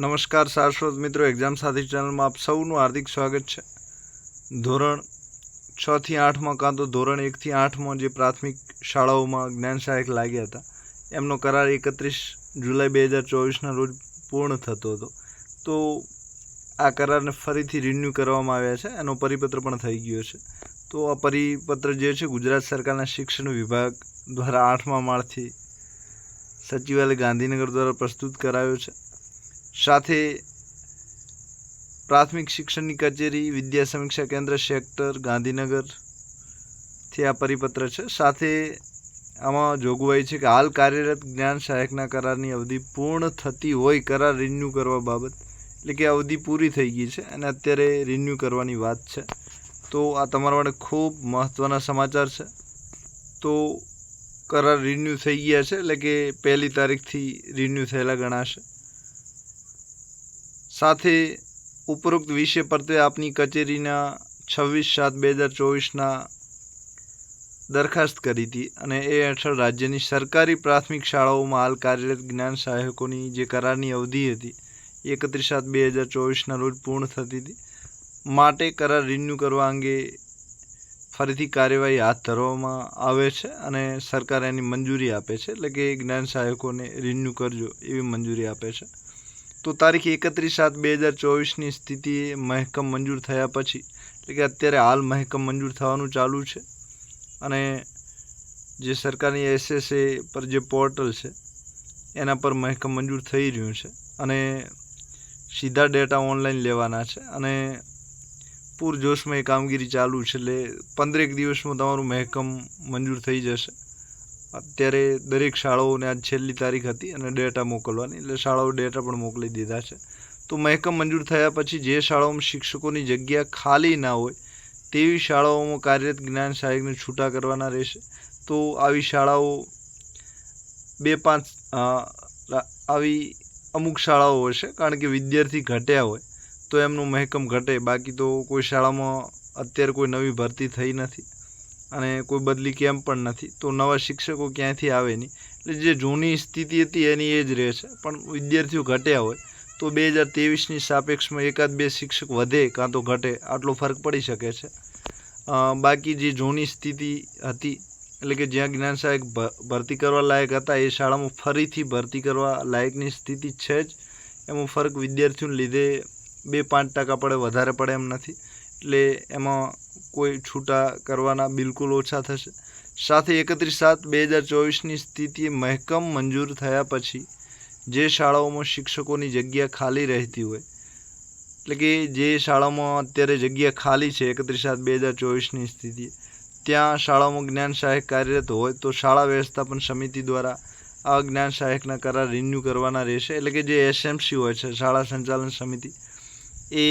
નમસ્કાર સારસ્વત મિત્રો એક્ઝામ સાથી ચેનલમાં આપ સૌનું હાર્દિક સ્વાગત છે. ધોરણ છ થી આઠમાં કાં તો ધોરણ એકથી આઠમાં જે પ્રાથમિક શાળાઓમાં જ્ઞાન સહાયક લાગ્યા હતા, એમનો કરાર એકત્રીસ જુલાઈ બે હજાર ચોવીસના રોજ પૂર્ણ થતો હતો. તો આ કરારને ફરીથી રિન્યૂ કરવામાં આવ્યા છે, એનો પરિપત્ર પણ થઈ ગયો છે. તો આ પરિપત્ર જે છે, ગુજરાત સરકારના શિક્ષણ વિભાગ દ્વારા આઠમા માળથી સચિવાલય ગાંધીનગર દ્વારા પ્રસ્તુત કરાયો છે. સાથે પ્રાથમિક શિક્ષણની કચેરી, વિદ્યા સમીક્ષા કેન્દ્ર, સેક્ટર ગાંધીનગરથી આ પરિપત્ર છે. સાથે આમાં જોગવાઈ છે કે હાલ કાર્યરત જ્ઞાન સહાયકના કરારની અવધિ પૂર્ણ થતી હોય, કરાર રિન્યૂ કરવા બાબત, એટલે કે અવધિ પૂરી થઈ ગઈ છે અને અત્યારે રિન્યૂ કરવાની વાત છે. તો આ તમારા માટે ખૂબ મહત્ત્વના સમાચાર છે. તો કરાર રિન્યૂ થઈ ગયા છે, એટલે કે પહેલી તારીખથી રિન્યૂ થયેલા ગણાશે. સાથે ઉપરોક્ત વિષય પરતે આપની કચેરીના છવ્વીસ સાત બે હજાર ચોવીસના દરખાસ્ત કરી હતી અને એ હેઠળ રાજ્યની સરકારી પ્રાથમિક શાળાઓમાં હાલ કાર્યરત જ્ઞાન સહાયકોની જે કરારની અવધિ હતી એકત્રીસ સાત બે હજાર ચોવીસના રોજ પૂર્ણ થતી હતી. માટે કરાર રિન્યૂ કરવા અંગે ફરીથી કાર્યવાહી હાથ ધરવામાં આવે છે અને સરકાર એની મંજૂરી આપે છે એટલે કે જ્ઞાન સહાયકોને રિન્યૂ કરજો એવી મંજૂરી આપે છે. તો તારીખ એકત્રીસ સાત બે હજાર ચોવીસની સ્થિતિ મહેકમ મંજૂર થયા પછી, એટલે કે અત્યારે હાલ મહેકમ મંજૂર થવાનું ચાલુ છે. અને જે સરકારની એસએસએ પર જે પોર્ટલ છે, એના પર મહેકમ મંજૂર થઈ રહ્યું છે અને સીધા ડેટા ઓનલાઈન લેવાના છે અને પૂરજોશમાં એ કામગીરી ચાલુ છે એટલે પંદરેક દિવસમાં તમારું મહેકમ મંજૂર થઈ જશે. અત્યારે દરેક શાળાઓને આજ છેલ્લી તારીખ હતી અને ડેટા મોકલવાની, એટલે શાળાઓ ડેટા પણ મોકલી દીધા છે. તો મહેકમ મંજૂર થયા પછી જે શાળાઓમાં શિક્ષકોની જગ્યા ખાલી ના હોય, તેવી શાળાઓમાં કાર્યરત જ્ઞાન સહાયકને છૂટા કરવાના રહેશે. તો આવી શાળાઓ, બે પાંચ આવી અમુક શાળાઓ હશે, કારણ કે વિદ્યાર્થી ઘટ્યા હોય, તો એમનું મહેકમ ઘટે. બાકી તો કોઈ શાળામાં અત્યારે કોઈ નવી ભરતી થઈ નથી. અને કોઈ બદલી કેમ પણ નથી. તો નવા શિક્ષકો ક્યાંથી આવે નહીં? એટલે જે જૂની સ્થિતિ હતી એની એ જ રહે છે. પણ વિદ્યાર્થીઓ ઘટ્યા હોય, તો બે હજાર ત્રેવીસની સાપેક્ષમાં એકાદ બે શિક્ષક વધે કાં તો ઘટે, આટલો ફરક પડી શકે છે. બાકી જે જૂની સ્થિતિ હતી, એટલે કે જ્યાં જ્ઞાન સહાયક ભરતી કરવા લાયક હતા, એ શાળામાં ફરીથી ભરતી કરવા લાયકની સ્થિતિ છે જ. એમાં ફરક વિદ્યાર્થીઓને લીધે બે પાંચ ટકા પડે, વધારે પડે એમ નથી. એટલે એમાં કોઈ છૂટા કરવાના બિલકુલ ઓછા થશે. સાથે એકત્રીસ સાત બે હજાર ચોવીસની સ્થિતિ મહેકમ મંજૂર થયા પછી જે શાળાઓમાં શિક્ષકોની જગ્યા ખાલી રહેતી હોય, એટલે કે જે શાળામાં અત્યારે જગ્યા ખાલી છે, એકત્રીસ સાત બે હજાર ચોવીસની સ્થિતિ, ત્યાં શાળામાં જ્ઞાન સહાયક કાર્યરત હોય તો શાળા વ્યવસ્થાપન સમિતિ દ્વારા આ જ્ઞાન સહાયકના કરાર રિન્યૂ કરવાના રહેશે. એટલે કે જે એસએમસી હોય છે, શાળા સંચાલન સમિતિ, એ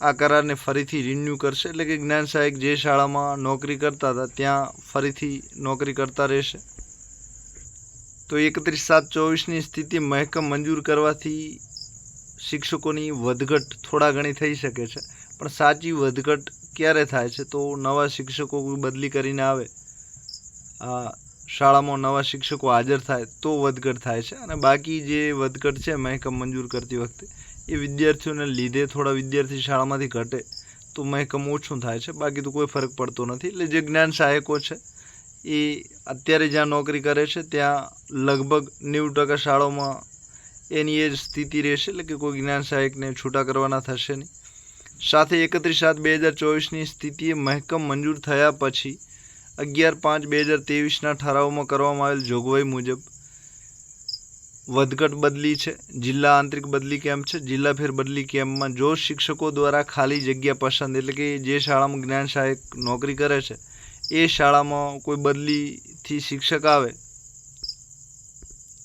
આ કરારને ફરીથી રિન્યૂ કરશે. એટલે કે જ્ઞાન સહાયક જે શાળામાં નોકરી કરતા હતા, ત્યાં ફરીથી નોકરી કરતા રહેશે. તો એકત્રીસ સાત ચોવીસની સ્થિતિ મહેકમ મંજૂર કરવાથી શિક્ષકોની વધઘટ થોડા ઘણી થઈ શકે છે. પણ સાચી વધઘટ ક્યારે થાય છે? તો નવા શિક્ષકો બદલી કરીને આવે, આ શાળામાં નવા શિક્ષકો હાજર થાય, તો વધઘટ થાય છે. અને બાકી જે વધઘટ છે મહેકમ મંજૂર કરતી વખતે એ વિદ્યાર્થીઓને લીધે થોડા વિદ્યાર્થી શાળામાંથી ઘટે, તો મહેકમ ઓછું થાય છે. બાકી તો કોઈ ફરક પડતો નથી. એટલે જે જ્ઞાન સહાયકો છે, એ અત્યારે જ્યાં નોકરી કરે છે, ત્યાં લગભગ નેવું ટકા શાળાઓમાં એની એ સ્થિતિ રહેશે. એટલે કે કોઈ જ્ઞાન સહાયકને છૂટા કરવાના થશે નહીં. સાથે એકત્રીસ સાત બે હજાર ચોવીસની સ્થિતિએ મહેકમ મંજૂર થયા પછી અગિયાર પાંચ બે હજાર ત્રેવીસના ઠરાવમાં કરવામાં આવેલ જોગવાઈ મુજબ વધઘટ બદલી છે. જિલ્લા આંતરિક બદલી કેમ્પ છે? જિલ્લા ફેર બદલી કેમ્પમાં જો શિક્ષકો દ્વારા ખાલી જગ્યા પસંદ, એટલે કે જે શાળામાં જ્ઞાન સહાયક નોકરી કરે છે, એ શાળામાં કોઈ બદલીથી શિક્ષક આવે?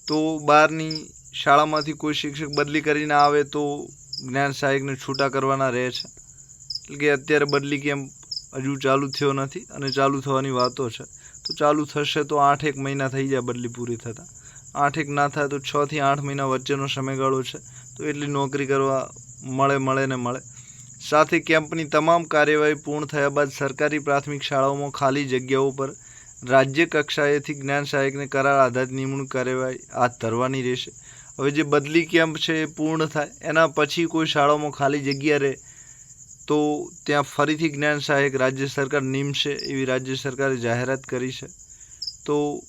તો બહારની શાળામાંથી કોઈ શિક્ષક બદલી કરીને આવે તો જ્ઞાન સહાયકને છૂટા કરવાના રહે છે. એટલે કે અત્યારે બદલી કેમ્પ હજુ ચાલુ થયો નથી અને ચાલુ થવાની વાતો છે. તો ચાલુ થશે તો આઠ એક મહિના થઈ જાય બદલી પૂરી થતાં. આઠ એક ના થાય તો છથી આઠ મહિના વચ્ચેનો સમયગાળો છે. તો એટલી નોકરી કરવા મળે મળે ને મળે. સાથે કેમ્પની તમામ કાર્યવાહી પૂર્ણ થયા બાદ સરકારી પ્રાથમિક શાળાઓમાં ખાલી જગ્યાઓ પર રાજ્ય કક્ષાએથી જ્ઞાન સહાયકને કરાર આધારિત નિમણૂક કાર્યવાહી હાથ ધરવાની રહેશે. હવે જે બદલી કેમ્પ છે એ પૂર્ણ થાય, એના પછી કોઈ શાળાઓમાં ખાલી જગ્યા રહે તો ત્યાં ફરીથી જ્ઞાન સહાયક રાજ્ય સરકાર નિમશે એવી રાજ્ય સરકારે જાહેરાત કરી છે. તો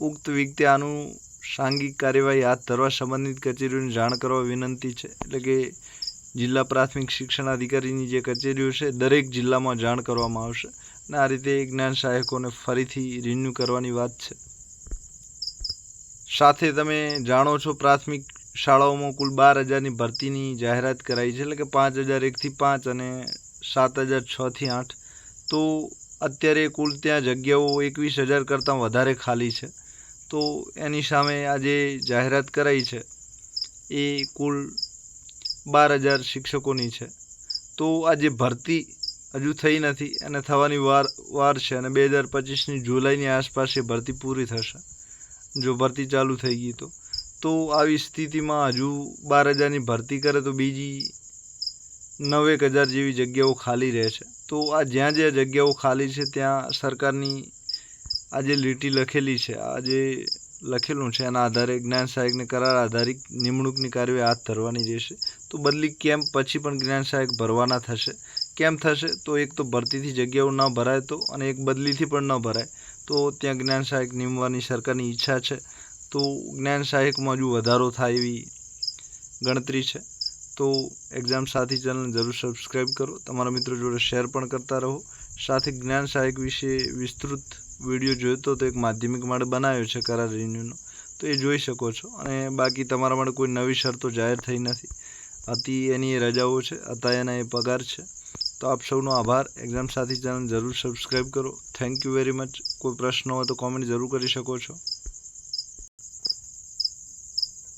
ઉક્ત વ્યક્તિ આનું સાંઘિક કાર્યવાહી હાથ ધરવા સંબંધિત કચેરીઓને જાણ કરવા વિનંતી છે. એટલે કે જિલ્લા પ્રાથમિક શિક્ષણ અધિકારીની જે કચેરીઓ છે, દરેક જિલ્લામાં જાણ કરવામાં આવશે અને આ રીતે જ્ઞાન સહાયકોને ફરીથી રિન્યૂ કરવાની વાત છે. સાથે તમે જાણો છો, પ્રાથમિક શાળાઓમાં કુલ બાર હજારની ભરતીની જાહેરાત કરાઈ છે. એટલે કે પાંચ હજાર એકથી પાંચ અને સાત હજાર છથી આઠ. તો અત્યારે કુલ ત્યાં જગ્યાઓ એકવીસ હજાર કરતાં વધારે ખાલી છે. તો એની સામે આજે જાહેરાત કરાઈ છે. એ કુલ બાર હજાર શિક્ષકોની છે. તો આ જે ભરતી હજુ થઈ નથી અને થવાની વાર વાર છે અને બે હજાર પચીસની જુલાઈની આસપાસ એ ભરતી પૂરી થશે. જો ભરતી ચાલુ થઈ ગઈ તો. તો આવી સ્થિતિમાં હજુ બાર હજારની ભરતી કરે તો બીજી નવેક હજાર જેવી જગ્યાઓ ખાલી રહે છે તો આ જ્યાં જ્યાં જગ્યાઓ ખાલી છે ત્યાં સરકારની આ જે લીટી લખેલી છે, આ જે લખેલું છે, એના આધારે જ્ઞાન સહાયકને કરાર આધારિત નિમણૂકની કાર્યવાહી હાથ ધરવાની રહેશે. તો બદલી કેમ પછી પણ જ્ઞાન સહાયક ભરવાના થશે? કેમ થશે? તો એક તો ભરતીથી જગ્યાઓ ન ભરાય તો, અને એક બદલીથી પણ ન ભરાય. તો ત્યાં જ્ઞાન સહાયક નિમવાની સરકારની ઈચ્છા છે. તો જ્ઞાન સહાયકમાં હજુ વધારો થાય એવી ગણતરી છે. તો એક્ઝામ સાથી ચેનલને જરૂર સબસ્ક્રાઈબ કરો. તમારા મિત્રો જોડે શેર પણ કરતા રહો. સાથે જ્ઞાન સહાયક વિશે વિસ્તૃત વીડિયો જોયો તો એક માધ્યમિક માટે બનાવ્યો છે કરાર રિન્યુનો તો એ જોઈ શકો છો. અને બાકી તમારા માટે કોઈ નવી શરતો જાહેર થઈ નથી. હતી એની એ રજાઓ છે હતા એના એ પગાર છે. તો આપ સૌનો આભાર. એક્ઝામ સાથી ચેનલ જરૂર સબસ્ક્રાઈબ કરો. થેન્ક યુ વેરી મચ કોઈ પ્રશ્ન હોય તો કોમેન્ટ જરૂર કરી શકો છો.